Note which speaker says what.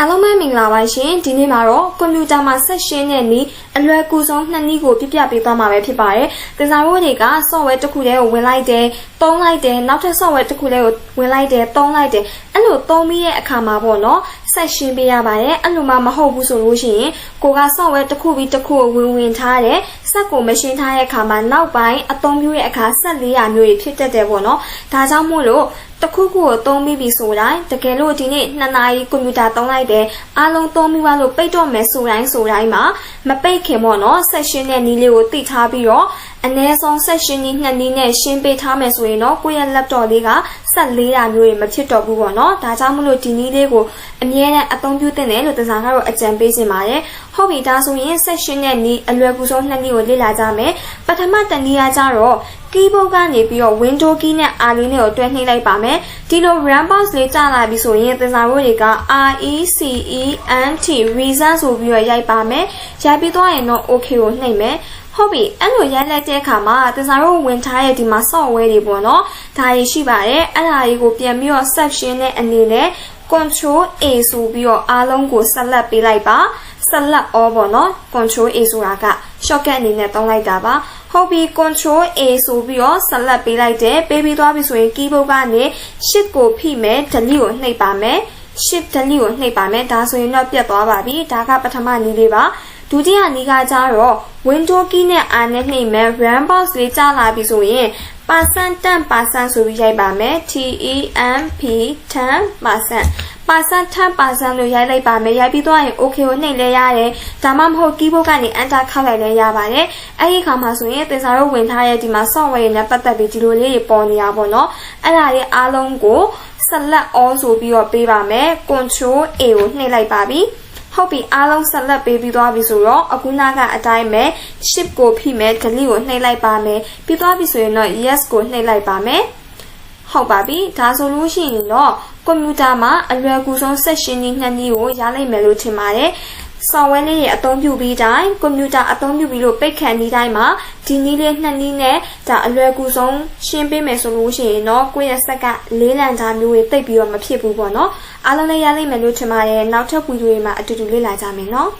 Speaker 1: အားလုံးပဲမင်္ဂလာပါရှင်ဒီနေ့မှာတော့ကွန်ပျူတာမှာဆက်ရှင်းတဲ့နည်းအလွယ်ကူဆုံးနှစ်နည်းကိုပြပြပေးသွားမှာပဲဖြစ်ပါတယ်။ဒီဇိုင်းဘိုးတွေက software တစ်ခုတည်းကိုဝင်လိုက်တယ်၊သုံးလိုက်တယ်၊နောက်ထပ် software တစ်ခုတည်းကိုဝင်လိုက်တယ်၊သုံးလိုက်တယ်။အဲ့လိုသုံးပြီးရဲ့အခါမှာပေါ့နော်ဆက်ရှင်းပေးရပါတယ်။အဲ့လိုမှမဟုတ်ဘူးဆိုလို့ရှိရင်ကိုက software တစ်ခုပြီးတစ်ခုကိုဝင်ဝင်ထားတယ်။စက်ကိုမရှင်းထားတဲ့အခါမှာနောက်ပိုင်းအသုံးပြုတဲ့အခါဆက်400မျိုးတွေဖြစ်တတ်တယ်ပေါ့နော်။ဒါကြောင့်မို့လို့တစ်ခုခုကိုသုံးပြီးပြီဆိုတိုင်းတကယ်လို့ဒီနေ့2နာရီကွန်ပျူတာသုံးလိုက်တယ်အားလုံးသုံးပြီးသွားလို့ပိတ်တော့မယ်ဆိုတိုင်းဆိုတိုင်းမှာမပိတ်ခင်ပေါ့နော်ဆက်ရှင်တဲ့နီးလေးကိုတိထားပြီးတော့အနည်းဆုံးဆက်ရှင်နီးနှစ်နီးနဲ့ရှင်းပေးထားမယ်ဆိုရင်တော့ကိုယ့်ရဲ့ laptop လေးကဆက်လေးတာမျိုးတွေမဖြစ်တော့ဘူးပေါ့နော်ဒါကြောင့်မလို့ဒီနီးလေးကိုအမြဲတမ်းအသုံးပြုသင့်တယ်လို့တစားကတော့အကြံပေးခြင်းပါတယ်ဟုတ်ပြီဒါဆိုရင်ဆက်ရှင်တဲ့နီးအလွယ်ကူဆုံးနှစ်နီးကိုလေ့လာကြမယ်ပထမတနည်းအားကြတော့ keyboard ကနေပြီးတော့ window key နဲ့ R လေးနဲ့ကိုတွဲနှိပ်လိုက်ပါမယ်ဒီလို run box လေးကြာလာပြီဆိုရင်သင်္စာရိုးတွေက R E C E N T reason ဆိုပြီးတော့ရိုက်ပါမယ်ရိုက်ပြီးသွားရင်တော့ okay ကိုနှိပ်မယ်ဟုတ်ပြီအဲ့လိုရိုက်လိုက်တဲ့အခါမှာသင်္စာရိုးဝင်ထားတဲ့ဒီမှာ software တွေပေါ့နော်ဒါတွေရှိပါတယ်အဲ့ဒါတွေကိုပြန်ပြီးတော့ section နဲ့အနေနဲ့ control A ဆိုပြီးတော့အားလုံးကိုဆက်လက်ပေးလိုက်ပါ select all ပေါ့နော် control A ဆိုတာက shortcut အနေနဲ့သုံးလိုက်တာပါ ဟုတ်ပြီ control A ဆိုပြီးတော့ select ပေးလိုက်တယ်ပေးပြီးသွားပြီဆိုရင် keyboard ကနေ shift ကိုဖိမယ် delete ကိုနှိပ်ပါမယ် shift delete ကိုနှိပ်ပါမယ်ဒါဆိုရင်တော့ပြတ်သွားပါပြီဒါကပထမနည်းလေးပါဒုတိယနည်းကကြတော့ window key နဲ့ R နဲ့နှိပ်မယ် run box လေးကြာလာပြီဆိုရင် percent 10%ဆိုပြီးရိုက်ပါမယ် T E M P 10% percent 10%လို့ရိုက်လိုက်ပါမယ်ရိုက်ပြီးသွားရင် okay ကိုနှိပ်လဲရတယ်ဒါမှမဟုတ် keyboard ကနေ enter ခောက်လိုက်လဲရပါတယ်အဲ့ဒီခါမှာဆိုရင်သင်္စာတို့ဝင်ထားတဲ့ဒီမှာ software တွေနဲ့ပတ်သက်ပြီးဒီလိုလေးတွေပေါ်နေတာပေါ့နော်အဲ့ဒါတွေအားလုံးကို select all ဆိုပြီးတော့ပေးပါမယ် control A ကိုနှိပ်လိုက်ပါပြီဟုတ်ပြီအားလုံးဆက်လက်ပေးပြီးသွားပြီဆိုတော့အခုနကအတိုင်းပဲ shift ကိုဖိမယ် delete ကိုနှိပ်လိုက်ပါမယ်ပြီးသွားပြီဆိုရင်တော့ yes ကိုနှိပ်လိုက်ပါမယ်ဟုတ်ပါပြီဒါဆိုလို့ရှိရင်တော့ ကွန်ပျူတာမှာအလွယ်ကူဆုံးဆက်ရှင်နည်းနှစ်နည်းကိုရလိုက်မယ်လို့ထင်ပါတယ် software လေးတွေအသုံးပြုပြီးတိုင်းကွန်ပျူတာအသုံးပြုပြီးလို့ပိတ်ခံဒီတိုင်းမှာဒီနည်းလေးနှစ်နည်းနဲ့ဒါအလွယ်ကူဆုံးရှင်းပေးမယ်ဆိုလို့ရှိရင်တော့ကိုယ့်ရဲ့ဆက်ကလေးလံသားမျိုးတွေတိတ်ပြီးတော့မဖြစ်ဘူးပေါ့နော်အားလုံးလည်းရလိမ့်မယ်လို့ထင်ပါတယ်နောက်ထပ်ဗီဒီယိုတွေမှာအတူတူလေ့လာကြမယ်နော်